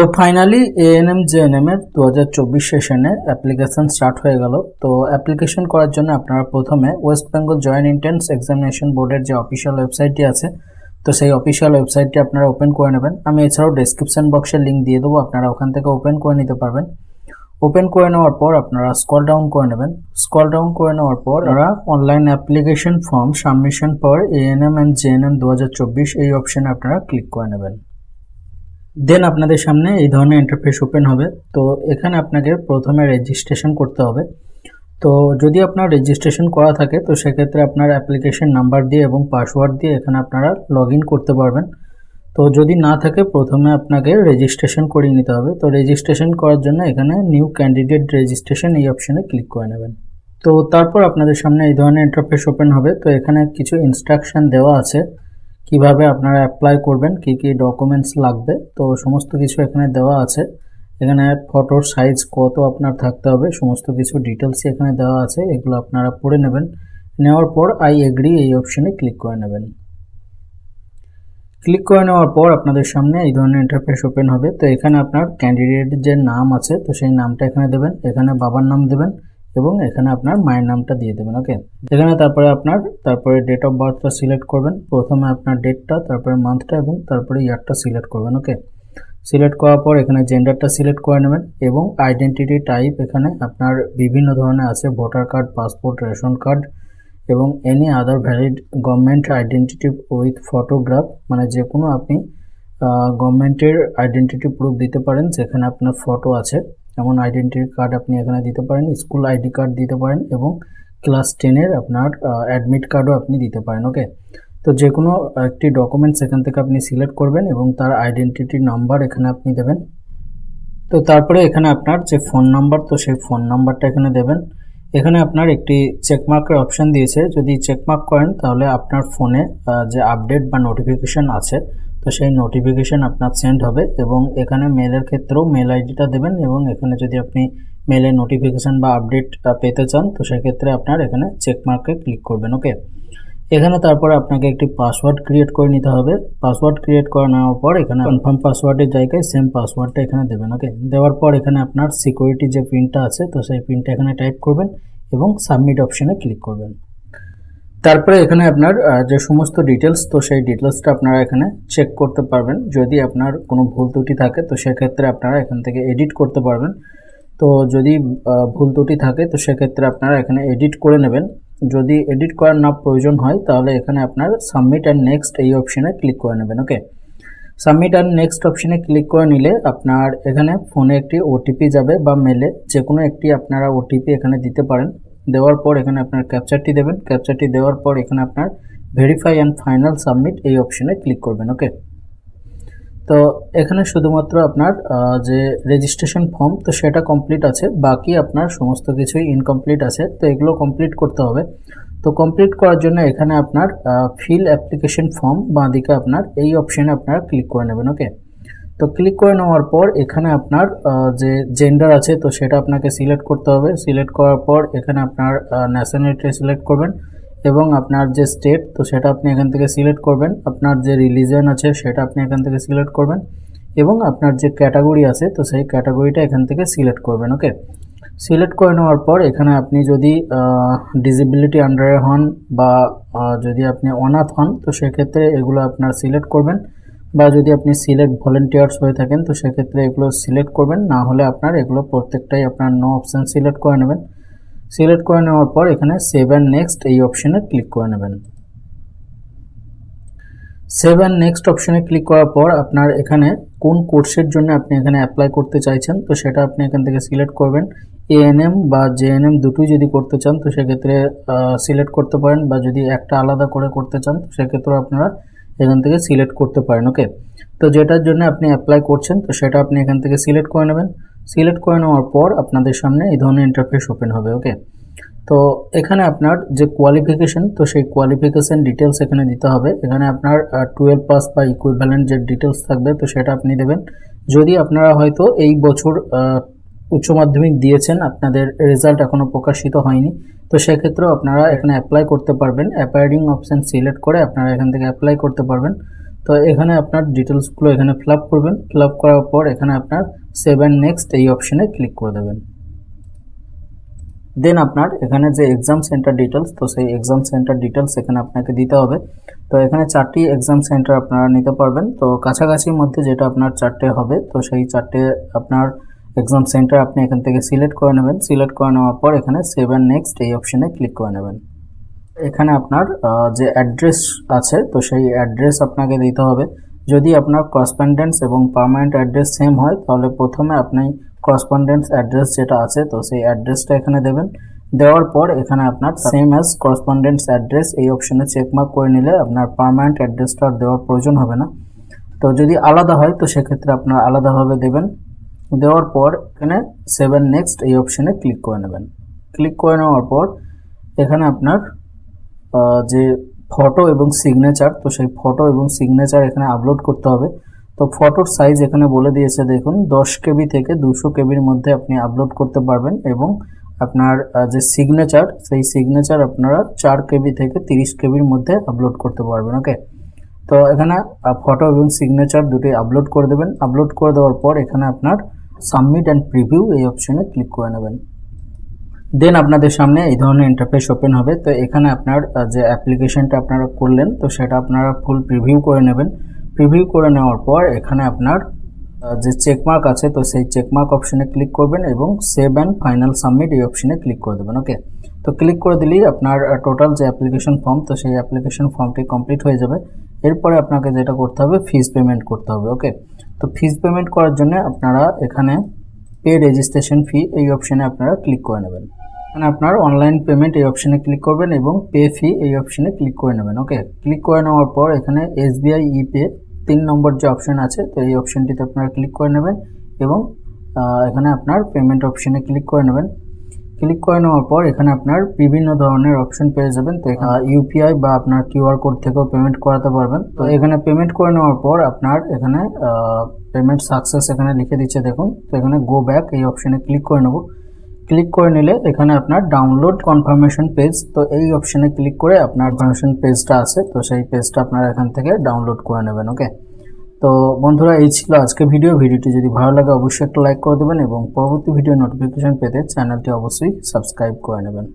তো finally ANM GNM এর দু হাজার চব্বিশ সেশনে অ্যাপ্লিকেশন স্টার্ট হয়ে গেল। তো অ্যাপ্লিকেশন করার জন্য আপনারা প্রথমে West Bengal joint entrance examination বোর্ডের যে অফিসিয়াল ওয়েবসাইটটি আছে, তো সেই অফিসিয়াল ওয়েবসাইটটি আপনারা ওপেন করে নেবেন। আমি এছাড়াও ডেসক্রিপশন বক্সের লিঙ্ক দিয়ে দেবো, আপনারা ওখান থেকে ওপেন করে নিতে পারবেন। ওপেন করে নেওয়ার পর আপনারা স্কল ডাউন করে নেবেন। স্কল ডাউন করে নেওয়ার পর আপনারা অনলাইন অ্যাপ্লিকেশন ফর্ম সাবমিশন পর এএনএম অ্যান্ড জেএনএম দু হাজার চব্বিশ এই অপশনে আপনারা ক্লিক করে নেবেন। দেন আপনাদের সামনে এই ধরনের ইন্টারফেস ওপেন হবে। তো এখানে আপনাকে প্রথমে রেজিস্ট্রেশন করতে হবে। তো যদি আপনার রেজিস্ট্রেশন করা থাকে, তো সেক্ষেত্রে আপনার অ্যাপ্লিকেশন নাম্বার দিয়ে এবং পাসওয়ার্ড দিয়ে এখানে আপনারা লগ করতে পারবেন। তো যদি না থাকে, প্রথমে আপনাকে রেজিস্ট্রেশন করিয়ে নিতে হবে। তো রেজিস্ট্রেশন করার জন্য এখানে নিউ ক্যান্ডিডেট রেজিস্ট্রেশন এই অপশানে ক্লিক করে নেবেন। তো তারপর আপনাদের সামনে এই ধরনের ইন্টারফেস ওপেন হবে। তো এখানে কিছু ইনস্ট্রাকশন দেওয়া আছে। কীভাবে আপনারা অ্যাপ্লাই করবেন, কি কি ডকুমেন্টস লাগবে, তো সমস্ত কিছু এখানে দেওয়া আছে। এখানে ফটোর সাইজ কত আপনার থাকতে হবে, সমস্ত কিছু ডিটেলস এখানে দেওয়া আছে, এগুলো আপনারা পড়ে নেবেন। নেওয়ার পর আই এগ্রি এই অপশনে ক্লিক করে নেবেন। ক্লিক করে নেওয়ার পর আপনাদের সামনে এই ধরনের ইন্টারফেস ওপেন হবে। তো এখানে আপনার ক্যান্ডিডেট যে নাম আছে, তো সেই নামটা এখানে দেবেন, এখানে বাবার নাম দেবেন। এবং এখানে আপনার মায়ের নামটা দিয়ে দেবেন ওকে এখানে তারপরে আপনার, তারপরে ডেট অফ বার্থটা সিলেক্ট করবেন। প্রথমে আপনার ডেটটা তারপরে মান্থটা এবং তারপরে ইয়ারটা সিলেক্ট করবেন ওকে সিলেক্ট করার পর এখানে জেন্ডারটা সিলেক্ট করে নেবেন এবং আইডেন্টিটি টাইপ এখানে আপনার বিভিন্ন ধরনের আছে voter card passport ration card এবং any other valid government identity with photograph মানে যে কোনো আপনি গভর্নমেন্টের আইডেন্টিটি প্রুফ দিতে পারেন, যেখানে আপনার ফটো আছে। যেমন আইডেন্টিটি কার্ড আপনি এখানে দিতে পারেন স্কুল আইডি কার্ড দিতে পারেন এবং ক্লাস টেনের আপনার অ্যাডমিট কার্ডও আপনি দিতে পারেন ওকে তো যে কোনো একটি ডকুমেন্টস এখান থেকে আপনি সিলেক্ট করবেন এবং তার আইডেন্টিটি নাম্বার এখানে আপনি দেবেন। তো তারপরে এখানে আপনার যে ফোন নাম্বার তো সেই ফোন নাম্বারটা এখানে দেবেন। এখানে আপনার একটি চেকমার্কের অপশান দিয়েছে। যদি চেকমার্ক করেন, তাহলে আপনার ফোনে যে আপডেট বা নোটিফিকেশান আছে তো সেই নোটিফিকেশান আপনার সেন্ড হবে এবং এখানে মেলের ক্ষেত্রেও মেল আইডিটা দেবেন এবং এখানে যদি আপনি মেলের নোটিফিকেশান বা আপডেট পেতে চান, তো সেক্ষেত্রে আপনার এখানে চেকমার্কে ক্লিক করবেন ওকে এখানে তারপরে আপনাকে একটি পাসওয়ার্ড ক্রিয়েট করে নিতে হবে। পাসওয়ার্ড ক্রিয়েট করে নেওয়ার পর এখানে কনফার্ম পাসওয়ার্ডের জায়গায় সেম পাসওয়ার্ডটা এখানে দেবেন ওকে দেওয়ার পর এখানে আপনার সিকিউরিটি যে পিনটা আছে, তো সেই পিনটা এখানে টাইপ করবেন এবং সাবমিট অপশানে ক্লিক করবেন। তারপরে এখানে আপনার যে সমস্ত ডিটেলস তো সেই ডিটেলসটা আপনারা এখানে চেক করতে পারবেন। যদি আপনার কোনো ভুল ত্রুটি থাকে, তো সেক্ষেত্রে আপনারা এখান থেকে এডিট করতে পারবেন। তো যদি ভুল ত্রুটি থাকে, তো সেক্ষেত্রে আপনারা এখানে এডিট করে নেবেন। যদি এডিট করার না প্রয়োজন হয়, তাহলে এখানে আপনার সাবমিট অ্যান্ড নেক্সট এই অপশানে ক্লিক করে নেবেন ওকে সাবমিট অ্যান্ড নেক্সট অপশানে ক্লিক করে নিলে আপনার এখানে ফোনে একটি ওটিপি যাবে বা মেলে যে কোনো একটি আপনারা ওটিপি এখানে দিতে পারেন। দেওয়ার পর এখানে আপনার ক্যাপচারটি দেবেন। ক্যাপচারটি দেওয়ার পর এখানে আপনার ভেরিফাই অ্যান্ড ফাইনাল সাবমিট এই অপশানে ক্লিক করবেন ওকে তো এখানে শুধুমাত্র আপনার যে রেজিস্ট্রেশন ফর্ম তো সেটা কমপ্লিট আছে। বাকি আপনার সমস্ত কিছুই ইনকমপ্লিট আছে। তো এগুলো কমপ্লিট করতে হবে। তো কমপ্লিট করার জন্য এখানে আপনার ফিল অ্যাপ্লিকেশন ফর্ম বাঁদিকে আপনার এই অপশানে আপনারা ক্লিক করে নেবেন ওকে তো ক্লিক করে নেওয়ার পর এখানে আপনার যে জেন্ডার আছে, তো সেটা আপনাকে সিলেক্ট করতে হবে। সিলেক্ট করার পর এখানে আপনার ন্যাশনালিটি সিলেক্ট করবেন এবং আপনার যে স্টেট তো সেটা আপনি এখান থেকে সিলেক্ট করবেন। আপনার যে রিলিজিয়ান আছে, সেটা আপনি এখান থেকে সিলেক্ট করবেন এবং আপনার যে ক্যাটাগরি আছে, তো সেই ক্যাটাগরিটা এখান থেকে সিলেক্ট করবেন ওকে সিলেক্ট করে নেওয়ার পর এখানে আপনি যদি ডিসেবিলিটি আন্ডারে হন বা যদি আপনি অনাথ হন, তো সেক্ষেত্রে এগুলো আপনার সিলেক্ট করবেন। বা যদি আপনি সিলেক্ট ভলেন্টিয়ার্স হয়ে থাকেন, তো সেক্ষেত্রে এগুলো সিলেক্ট করবেন। না হলে আপনার এগুলো প্রত্যেকটাই আপনার নো অপশান সিলেক্ট করে নেবেন। সিলেক্ট করে নেওয়ার পর এখানে সেভ অ্যান্ড নেক্সট এই অপশানে ক্লিক করে নেবেন। সেভ অ্যান্ড নেক্সট অপশানে ক্লিক করার পর আপনার এখানে কোন কোর্সের জন্য আপনি এখানে অ্যাপ্লাই করতে চাইছেন, তো সেটা আপনি এখান থেকে সিলেক্ট করবেন। এএনএম বা জেএনএম দুটোই যদি করতে চান, তো সেক্ষেত্রে সিলেক্ট করতে পারেন বা যদি একটা আলাদা করে করতে চান, তো সেক্ষেত্রেও আপনারা এখান থেকে সিলেক্ট করতে পারেন ওকে তো যেটার জন্য আপনি অ্যাপ্লাই করছেন, তো সেটা আপনি এখান থেকে সিলেক্ট করে নেবেন। সিলেক্ট করে নেওয়ার পর আপনাদের সামনে এই ধরনের ইন্টারফেস ওপেন হবে ওকে তো এখানে আপনার যে কোয়ালিফিকেশন তো সেই কোয়ালিফিকেশান ডিটেলস এখানে দিতে হবে। এখানে আপনার টুয়েলভ পাস বা ইকুইভ্যালেন্ট যে ডিটেলস থাকবে, তো সেটা আপনি দেবেন। যদি আপনারা হয়তো এই বছর উচ্চ মাধ্যমিক দিয়েছেন, আপনাদের রেজাল্ট এখনও প্রকাশিত হয়নি। তো সেক্ষেত্রেও আপনারা এখানে অ্যাপ্লাই করতে পারবেন। অ্যাপায়ারিং অপশান সিলেক্ট করে আপনারা এখান থেকে অ্যাপ্লাই করতে পারবেন। তো এখানে আপনার ডিটেলসগুলো এখানে ফিল করবেন। ফিল করার পর এখানে আপনার সেভ সেভেন নেক্সট এই অপশনে ক্লিক করে দেবেন। দেন আপনার এখানে যে এক্সাম সেন্টার ডিটেলস তো সেই এক্সাম সেন্টার ডিটেলস এখানে আপনাকে দিতে হবে। তো এখানে চারটি এক্সাম সেন্টার আপনারা নিতে পারবেন। তো কাছাকাছির মধ্যে যেটা আপনার চারটে হবে, তো সেই চারটে আপনার এক্সাম সেন্টার আপনি এখান থেকে সিলেক্ট করে নেবেন। সিলেক্ট করে নেওয়ার পর এখানে সেভেন নেক্সট এই অপশনে ক্লিক করে নেবেন। এখানে আপনার যে অ্যাড্রেস আছে, তো সেই অ্যাড্রেস আপনাকে দিতে হবে। যদি আপনার করসপন্ডেন্স এবং পার্মানেন্ট অ্যাড্রেস সেম হয়, তাহলে প্রথমে আপনি করসপন্ডেন্স অ্যাড্রেস যেটা আছে, তো সেই অ্যাড্রেসটা এখানে দেবেন। দেওয়ার পর এখানে আপনার সেম অ্যাজ করসপন্ডেন্স অ্যাড্রেস এই অপশনে চেকমার্ক করে নিলে আপনার পার্মানেন্ট অ্যাড্রেসটা দেওয়ার প্রয়োজন হবে না। তো যদি আলাদা হয়, তো সেক্ষেত্রে আপনার আলাদাভাবে দেবেন। দেওয়ার পর এখানে সেভেন নেক্সট এই অপশানে ক্লিক করে নেবেন। ক্লিক করে নেওয়ার পর এখানে আপনার যে ফটো এবং সিগনেচার তো সেই ফটো এবং সিগনেচার এখানে আপলোড করতে হবে। তো ফটোর সাইজ এখানে বলে দিয়েছে, দেখুন, দশ কেবি থেকে দুশো কেবির মধ্যে আপনি আপলোড করতে পারবেন এবং আপনার যে সিগনেচার সেই সিগনেচার আপনারা চার কেবি থেকে তিরিশ কেবির মধ্যে আপলোড করতে পারবেন ওকে তো এখানে ফটো এবং সিগনেচার দুটি আপলোড করে দেবেন। আপলোড করে দেওয়ার পর এখানে আপনার সাবমিট অ্যান্ড প্রিভিউ এই অপশনে ক্লিক করে নেবেন। দেন আপনাদের সামনে এই ধরনের ইন্টারফেস ওপেন হবে। তো এখানে আপনার যে অ্যাপ্লিকেশনটা আপনারা করলেন, তো সেটা আপনারা ফুল প্রিভিউ করে নেবেন। প্রিভিউ করে নেওয়ার পর এখানে আপনার যে চেকমার্ক আছে, তো সেই চেকমার্ক অপশনে ক্লিক করবেন এবং সেভ অ্যান্ড ফাইনাল সাবমিট এই অপশনে ক্লিক করে দেবেন ওকে তো ক্লিক করে দিলেই আপনার টোটাল যে অ্যাপ্লিকেশন ফর্ম তো সেই অ্যাপ্লিকেশন ফর্মটি কমপ্লিট হয়ে যাবে। এরপরে আপনাকে যেটা করতে হবে ফিজ পেমেন্ট করতে হবে ওকে তো ফিজ পেমেন্ট করার জন্য আপনারা এখানে পে রেজিস্ট্রেশন ফি এই অপশনে আপনারা ক্লিক করে নেবেন। এখানে আপনার অনলাইন পেমেন্ট এই অপশানে ক্লিক করবেন এবং পে ফি এই অপশানে ক্লিক করে নেবেন ওকে ক্লিক করে নেওয়ার পর এখানে এসবিআই ই পে তিন নম্বর যে অপশান আছে, তো এই অপশানটিতে আপনারা ক্লিক করে নেবেন এবং এখানে আপনার পেমেন্ট অপশানে ক্লিক করে নেবেন। ক্লিক করে নেওয়ার পর এখানে আপনার বিভিন্ন ধরনের অপশন পেয়ে যাবেন। তো এখানে ইউপিআই বা আপনার কিউআর কোড থেকেও পেমেন্ট করাতে পারবেন। তো এখানে পেমেন্ট করে নেওয়ার পর আপনার এখানে পেমেন্ট সাকসেস এখানে লিখে দিচ্ছে দেখুন। তো এখানে গো ব্যাক এই অপশনে ক্লিক করে নেব। ক্লিক করে নিলে এখানে আপনার ডাউনলোড কনফার্মেশন পেজ তো এই অপশনে ক্লিক করে আপনার কনফার্মেশন পেজটা আছে। তো সেই পেজটা আপনারা এখান থেকে ডাউনলোড করে নেবেন ওকে তো বন্ধুরা, এই ছিল আজকে ভিডিও। ভিডিওটি যদি ভালো লাগে, অবশ্যই একটা লাইক করে দেবেন এবং পরবর্তী ভিডিও নোটিফিকেশন পেতে চ্যানেলটি অবশ্যই সাবস্ক্রাইব করে নেবেন।